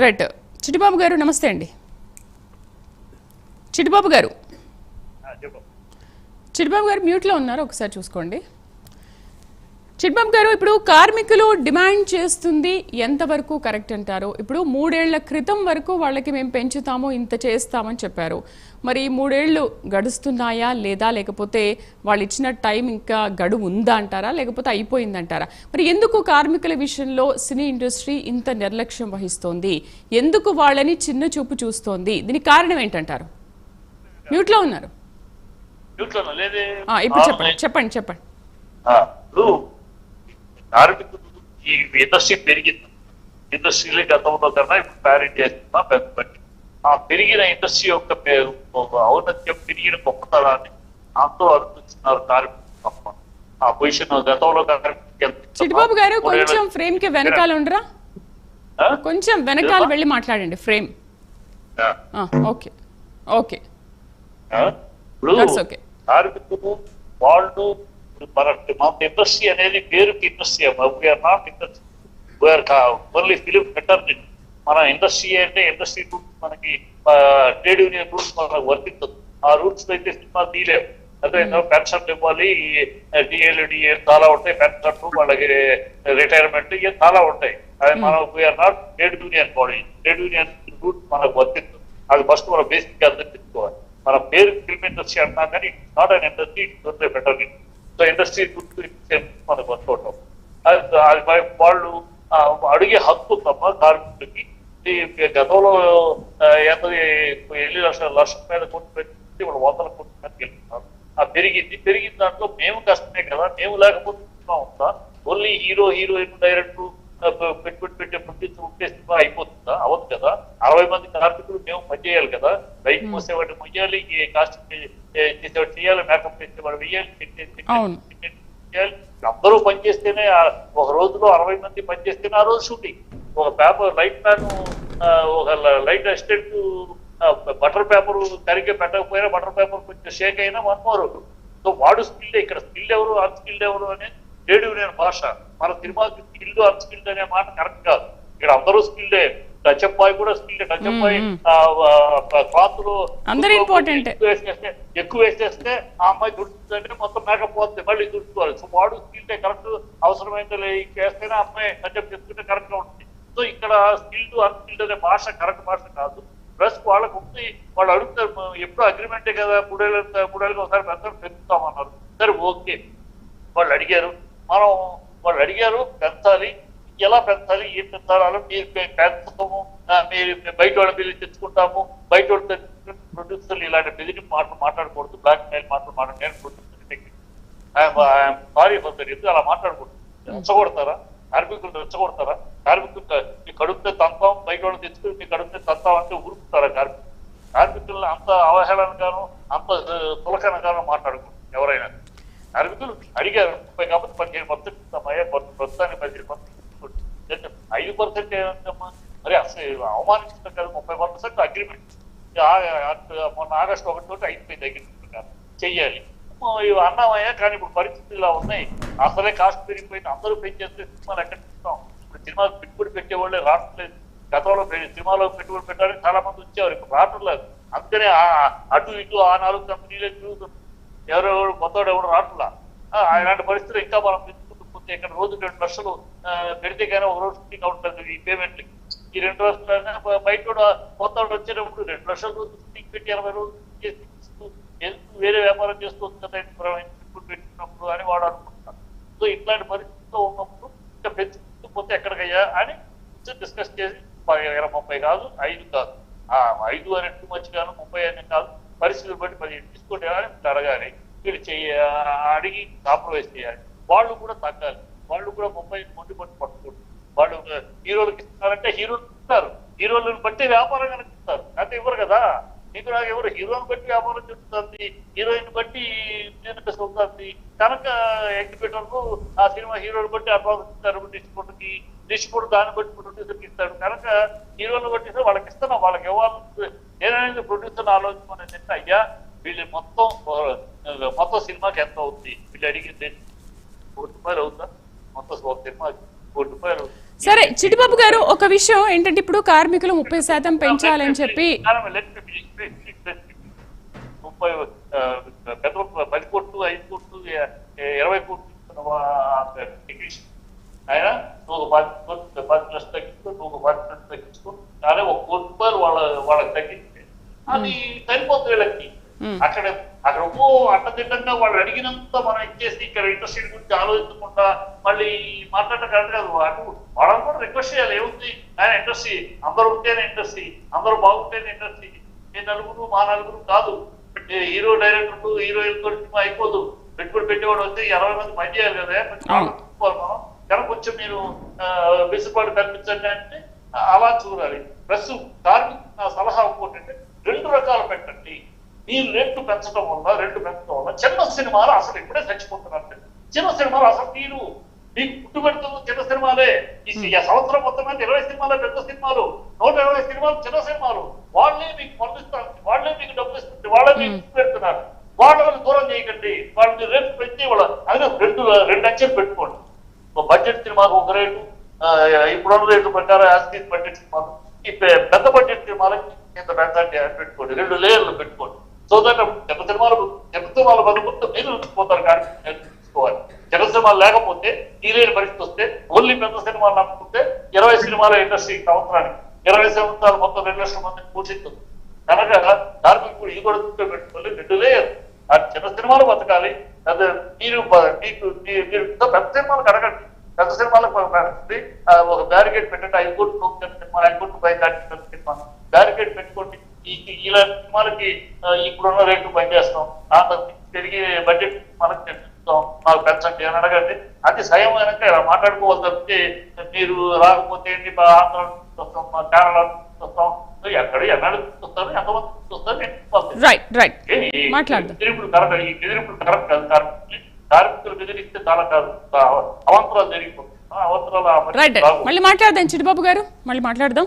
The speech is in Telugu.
రైట్ చిట్టిబాబు గారు నమస్తే అండి. చిట్టిబాబు గారు. చెప్పు. చిట్టిబాబు గారు మ్యూట్లో ఉన్నారు? ఒకసారి చూసుకోండి. చిట్బాబు గారు ఇప్పుడు కార్మికులు డిమాండ్ చేస్తుంది ఎంతవరకు కరెక్ట్ అంటారు? ఇప్పుడు మూడేళ్ళ క్రితం వరకు వాళ్ళకి మేము పెంచుతాము ఇంత చేస్తామని చెప్పారు. మరి మూడేళ్ళు గడుస్తున్నాయా లేదా? లేకపోతే వాళ్ళు ఇచ్చిన టైం ఇంకా గడువు ఉందా అంటారా? లేకపోతే అయిపోయిందంటారా? మరి ఎందుకు కార్మికుల విషయంలో సినీ ఇండస్ట్రీ ఇంత నిర్లక్ష్యం వహిస్తోంది? ఎందుకు వాళ్ళని చిన్న చూపు చూస్తోంది? దీనికి కారణం ఏంటంటారు? మ్యూట్లో ఉన్నారు. ఇప్పుడు చెప్పండి చెప్పండి చెప్పండి. కార్మికులు ఈ ఇండస్ట్రీ పెరిగింది. ఇండస్ట్రీలో గతంలో కన్నా ఇప్పుడు ప్యారెంట్ చేస్తున్నా పెద్ద బట్టి ఆ పెరిగిన ఇండస్ట్రీ యొక్క ఔన్నత్యం పెరిగిన గొప్పతనాన్ని అంతో అనుభవిస్తున్నారు కార్మికులు తప్ప. ఆ పొజిషన్ గతంలో చిట్టిబాబు గారు కొంచెం ఫ్రేమ్కి వెనకాల ఉండరా? కొంచెం వెనకాల వెళ్ళి మాట్లాడండి ఫ్రేమ్ ఆ. ఓకే. ఓకే? ఇప్పుడు. కార్మికులు వాళ్ళు మన మన ఇండస్ట్రీ అనేది పేరుకి industry we are not industry we are only film better మన ఇండస్ట్రీ అంటే ఇండస్ట్రీ రూల్స్ మనకి ట్రేడ్ యూనియన్ రూల్స్ మనకు వర్తించదు. ఆ రూల్స్ అయితే సినిమా తీయలేము అదే పెన్షన్ ఇవ్వాలి డిఏలు డిఏ చాలా ఉంటాయి. పెన్షన్ వాళ్ళకి రిటైర్మెంట్ ఇవి చాలా ఉంటాయి. అది మనం we are not trade union body trade union rules మనకు వర్తించదు. అది ఫస్ట్ మనం బేసిక్ అర్థం చేసుకోవాలి. మన పేరు ఫిల్మ్ ఇండస్ట్రీ అంటున్నా కానీ not an industry it's better so industry గుర్తు అది వా- వాళ్ళు అడిగే హక్కు తప్ప కార్మికులకి ఈ గతంలో ఆ, ఎంతది ఎన్ని లక్షల లక్షల మీద కొట్టు పెట్టి వాళ్ళు వందల కోట్ల మీద గెలుస్తున్నారు ఆ పెరిగింది. పెరిగిన దాంట్లో మేము కష్టమే కదా. మేము లేకపోతే ఉందా? ఓన్లీ హీరో హీరోయిన్ డైరెక్టర్ పెట్టుబడి పెట్టే ప్రొడ్యూసర్ ఉంటే సినిమా అయిపోతుందా? అవదు కదా. అరవై మంది కార్మికులు మేము పనిచేయాలి కదా. బైక్ మోసేవాడిని మొయ్యాలి ఈ కాస్ట్యూమ్ చేసేవాడు చేయాలి మేకప్ చేసేవాడు అవును. చేయాలి అందరూ పనిచేస్తేనే ఒక రోజులో అరవై మంది పనిచేస్తేనే ఆ రోజు షూటింగ్. ఒక పేపర్ లైట్ మ్యాన్ ఒక లైట్ అసిస్టెంట్ బటర్ పేపర్ సరిగ్గా పెట్టకపోయినా బటర్ పేపర్ కొంచెం షేక్ అయినా వన్ మోర్. సో వాడు స్కిల్ ఇక్కడ స్కిల్ ఎవరు అన్స్కిల్డ్ ఎవరు అనే ట్రేడ్ యూనియన్ భాష. మన సినిమాకి స్కిల్డ్ అన్స్కిల్డ్ అనే మాట కరెక్ట్ కాదు. ఇక్కడ అందరూ స్కిల్డే. టచ్ బాయ్ కూడా స్కిల్డ్ టచ్ బాయ్ క్లాత్లో. ఎక్కువ వేసేస్తే ఆ అమ్మాయి దుడుతుందంటే మొత్తం మేకప్ పోతుంది. మళ్ళీ దుడుచుకోవాలి సో వాడు స్కిల్ కరెక్ట్ అవసరమైతే వేస్తేనే ఆ అమ్మాయి కంటెంట్ చేసుకుంటే కరెక్ట్గా ఉంటుంది. సో ఇక్కడ స్కిల్డ్ అన్స్కిల్డ్ అనే భాష కరెక్ట్ భాష కాదు. ప్లస్ వాళ్ళకు ఉంది వాళ్ళు అడుగుతారు "మ- ఎప్పుడు అగ్రిమెంటే కదా మూడేళ్ళ మూడేళ్ళకి ఒకసారి పెంచడం పెంచుతామన్నారు సరే ఓకే. వాళ్ళు అడిగారు. మనం వాళ్ళు అడిగారు పెంచాలి. ఎలా పెంచాలి ఏం పెంచాలి మీరు పె- పెంచుతాము మీరు బయట వాళ్ళ మీరు తెచ్చుకుంటాము బయట వాళ్ళు ప్రొడ్యూసర్లు ఇలాంటి బెదిరి మాటలు మాట్లాడకూడదు బ్లాక్ మెయిల్ మాటలు మాట్లాడు నేను ప్రొడ్యూసర్ సారీ ఫర్ ఎందుకు అలా మాట్లాడకూడదు? రెచ్చగొడతారా? కార్మికులు రెచ్చగొడతారా? కార్మికులు మీ కడుపుతే తంతాం బయట వాళ్ళు తెచ్చుకుని మీ కడుపుతే తంతాం అంటే ఊరుకుతారా కార్మికులు? కార్మికులను అంత అవహేళనగాను అంత తులకనగాను మాట్లాడకూడదు ఎవరైనా. కార్మికులు అడిగారు ముప్పై కాబట్టి పదిహేను పర్సెంట్ ఇస్తామయ్యా ప్రస్తుతానికి పదిహేను పర్సెంట్ పర్సెంట్ మరి అసలు అవమానించడం కాదు ముప్పై పర్సెంట్ అగ్రిమెంట్ మొన్న ఆగస్టు ఒకటి తోటి అయిపోయింది అగ్రిమెంట్ ప్రకారం చెయ్యాలి ఇవి అన్నామయ్యా కానీ ఇప్పుడు పరిస్థితులు ఇలా ఉన్నాయి. అసలే కాస్ట్ పెరిగిపోయింది. అందరూ పెంచేస్తే సినిమాలు ఎక్కడ చూస్తాం? ఇప్పుడు సినిమా పెట్టుబడి పెట్టేవాళ్ళే రావట్లేదు. గతంలో పె- సినిమాలో పెట్టుబడి పెట్టాలని చాలా మంది వచ్చేవారు. ఇప్పుడు రావట్లేదు అందుకనే అటు ఇటు ఆ నాలుగు కంపెనీలే తిరుగుతుంది ఎవరెవరు కొత్తవాడు ఎవరు రావట్లా? ఆ, అలాంటి పరిస్థితులు ఇంకా మనం ఇక్కడ రోజు రెండు లక్షలు పెడితే కానీ ఒక రోజు షూటింగ్ అవుతుంది ఈ పేమెంట్లకి ఈ రెండు లక్షలు బయట కూడా కొత్త వచ్చేటప్పుడు రెండు లక్షల రోజు పెట్టి ఎనభై రోజులు చేసి ఎందుకు వేరే వ్యాపారం చేస్తుంది కదా ఇప్పుడు పెట్టినప్పుడు అని వాడు అనుకుంటున్నాడు. సో ఇట్లాంటి పరిస్థితిలో ఉన్నప్పుడు ఇంకా పెంచుకుంటూ పోతే ఎక్కడికయ్యా అని డిస్కస్ చేసి ఇరవై ముప్పై కాదు ఐదు కాదు. ఆ ఐదు అని టూ మచ్ కాదు ముప్పై అని కాదు పరిస్థితులు బట్టి పదిహేను తీసుకుంటే అని అడగాలి. వీళ్ళు చెయ్య అడిగి కాంప్రమైజ్ చేయాలి. వాళ్ళు కూడా తగ్గాలి వాళ్ళు కూడా ముప్పై మొండి పట్టు పట్టుకోండి వాళ్ళు హీరోలకు ఇస్తున్నారంటే హీరోలు ఇస్తారు హీరోలను వ్యాపారం కనిపిస్తారు ఇస్తారు. అంటే ఇవ్వరు కదా. నీకు నాకు ఎవరు హీరోని బట్టి వ్యాపారం చెప్తుంది హీరోయిన్ బట్టి బిజినెస్ అవుతుంది కనుక ఎగ్జిబిటర్లు ఆ సినిమా హీరోని బట్టి అడ్వాన్స్ ఇస్తారు డిస్ట్రిబ్యూటర్కి. డిస్ట్రిబ్యూటర్ దాన్ని బట్టి ప్రొడ్యూసర్కి ఇస్తాడు. కనుక హీరోని బట్టి వాళ్ళకి ఇస్తున్నాం. వాళ్ళకి ఇవ్వాలి. నేననేది ప్రొడ్యూసర్ ఆలోచన అంటే అయ్యా వీళ్ళు మొత్తం మొత్తం సినిమాకి ఎంత అవుతుంది వీళ్ళు అడిగింది కోటి రూపాయలు అవుతా మొత్తం ఒక సినిమాకి కోటి రూపాయలు సరే చిటిబాబు గారు ఒక విషయం ఏంటంటే ఇప్పుడు కార్మికులు ముప్పై శాతం పెంచాలని చెప్పి ముప్పై ఆ, పెద్ద పది కోట్లు ఐదు కోట్లు ఇరవై కోట్లు టెక్నీషియన్ ఆయన నువ్వు ఒక పది కోట్లు పది లక్షలు తగ్గించుకో నువ్వు ఒక పది లక్షలు తగ్గించుకో కానీ ఒక కోటి రూపాయలు వాళ్ళ వాళ్ళకి తగ్గిస్తే అది సరిపోతుంది వీళ్ళకి అక్కడ అక్కడ ఓ అడ్డదిడ్డంగా వాళ్ళు అడిగినంత మనం ఇచ్చేసి ఇక్కడ ఇండస్ట్రీ గురించి ఆలోచించకుండా మళ్ళీ మాట్లాడటం కరెక్ట్ కాదు వాళ్ళు వాళ్ళని కూడా రిక్వెస్ట్ చేయాలి. ఏముంది? ఆయన ఇండస్ట్రీ. అందరూ ఉంటేనే ఇండస్ట్రీ. అందరూ బాగుంటేనే ఇండస్ట్రీ. మీ నలుగురు మా నలుగురు కాదు. హీరో డైరెక్టర్ హీరోయిన్తో సినిమా అయిపోదు. పెట్టుబడి పెట్టేవాడు వస్తే ఇరవై మంది పని చేయాలి కదా. మనం. కొంచెం మీరు వెసులుబాటు కల్పించండి అంటే అలా చూడాలి. ప్లస్ కార్మిక నా సలహా ఇంకోటి రెండు రకాలు పెట్టండి. మీరు రేట్లు పెంచడం వల్ల రేట్లు పెంచడం వల్ల చిన్న సినిమాలు అసలు ఇప్పుడే చచ్చిపోతున్నారు చిన్న సినిమాలు అసలు మీరు మీకు పుట్టుబడుతున్న చిన్న సినిమాలే. ఈ సంవత్సరం మొత్తం మీద ఇరవై సినిమాలు పెద్ద సినిమాలు. నూట ఇరవై సినిమాలు చిన్న సినిమాలు. వాళ్ళే మీకు పంపిస్తారు వాళ్ళే మీకు డబ్బులు ఇస్తుంది వాళ్ళే మీకు పెడుతున్నారు వాళ్ళని దూరం చేయకండి. వాళ్ళని రేపు పెంచి వాళ్ళ అదే రెండు రెండు అంచెలు పెట్టుకోండి. బడ్జెట్ సినిమాకు ఒక రేటు ఇప్పుడున్న రేటు ప్రకారం యాస్టీస్ బడ్జెట్ సినిమాలు ఈ పెద్ద బడ్జెట్ సినిమాలకి ఇంత పెద్ద పెట్టుకోండి. రెండు లేయర్లు పెట్టుకోండి. సో దట్ చిన్న సినిమాలు చిన్న సినిమాలు బతుకుంటే మీరు పోతారు కానీ తీసుకోవాలి చిన్న సినిమాలు లేకపోతే తీరేని పరిస్థితి వస్తే ఓన్లీ పెద్ద సినిమాలు నమ్ముకుంటే ఇరవై సినిమాల ఇండస్ట్రీ సంవత్సరానికి. ఇరవై సంవత్సరాలు మొత్తం రెండు లక్షల మందిని పోషిస్తుంది కనుక కార్మికుడు ఇది కూడా దృష్టిలో పెట్టుకోవాలి రెండు లేదు ఆ చిన్న సినిమాలు బతకాలి. అదే మీరు మీకు మీరు పెద్ద సినిమాలకు అడగండి పెద్ద సినిమాలకు ఒక బ్యారికేడ్ పెట్టండి. ఐదు కోట్లు చిన్న సినిమా ఐదు కోట్లు పై పెద్ద సినిమా. బ్యారికేడ్ పెట్టుకోండి. ఇలాంటి సినిమాలకి ఇప్పుడున్న రేట్లు పనిచేస్తాం ఆ తర్వాత తిరిగి బడ్జెట్ మనకి తెప్పిస్తాం. మాకు పెంచండి అని అడగండి. అది సయమైనాక ఇలా మాట్లాడుకోవాలి తప్పితే మీరు రాకపోతే ఏంటి? ఆంధ్ర వస్తాం మా కేరళ వస్తాం ఎక్కడ ఎన్నాడు చూస్తారు? ఎంతమంది చూస్తారు. బెదిరింపులు కరెక్ట్ ఈ బెదిరింపులు కరెక్ట్ కాదు. కార్మికులు కార్మికులు బెదిరిస్తే చాలా కాదు. అవంతరాలు జరిగిపోతుంది అవంతరాలు. మళ్ళీ మాట్లాడదాం చిటిబాబు గారు. మళ్ళీ మాట్లాడదాం.